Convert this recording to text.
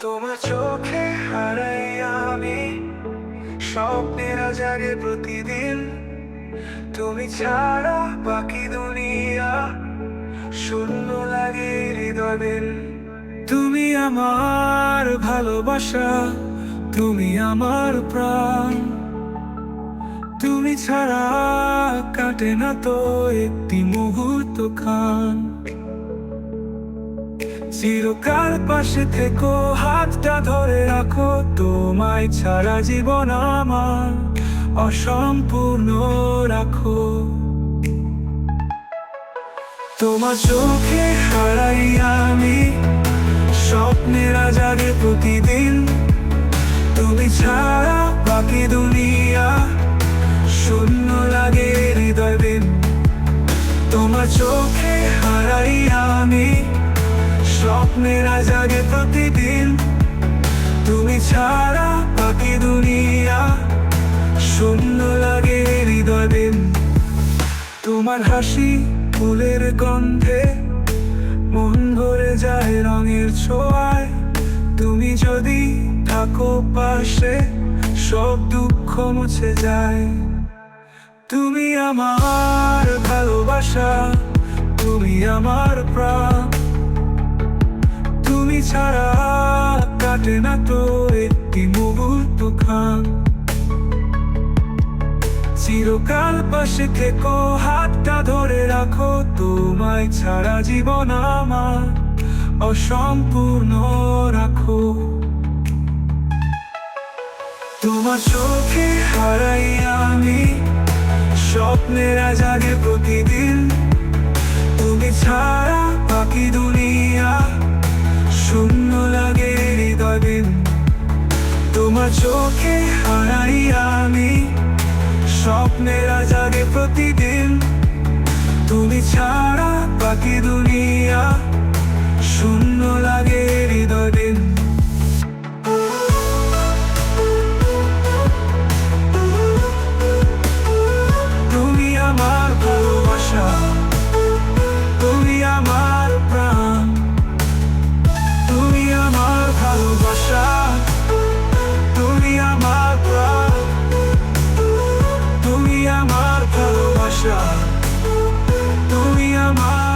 তোমার চোখে হারাই আমি। স্বপ্নেরা জাগে প্রতিদিন। তুমি ছাড়া বাকি দুনিয়া শূন্য লাগে হৃদয় তুমি আমার ভালোবাসা, তুমি আমার প্রাণ। তুমি ছাড়া কাটে না তো একটি মুহূর্ত খান। চিরকাল পাশে থেকো, হাতটা ধরে রাখো, তোমায় ছাড়া জীবন আমার অসম্পূর্ণ রাখো। তোমার চোখে হারাই আমি, স্বপ্নের রাজারে প্রতিদিন স্বপ্নেরা জাগে প্রতিদিন। তুমি ছাড়া বাকি দুনিয়া শূন্য লাগে হৃদয় দিন তোমার হাসি ফুলের গন্ধে মন ভরে যায় রঙের ছোঁয়ায়। তুমি যদি থাকো পাশে, সব দুঃখ মুছে যায়। তুমি আমার ভালোবাসা, তুমি আমার প্রাণ। ছাড়া কাটে না তো একটি মুহূর্ত খান চিরকাল পাশে থেকো, হাতটা ধরে রাখো, তোমায় ছাড়া জীবন আমার অসম্পূর্ণ রাখো। তোমার চোখে হারাই আমি, স্বপ্নেরা জাগে প্রতিদিন দিন। তোমার চোখে হারাই আমি। স্বপ্নের জাগে প্রতিদিন। তুমি ছাড়া বাকি দুনিয়া শূন্য লাগে হৃদয় দিন। my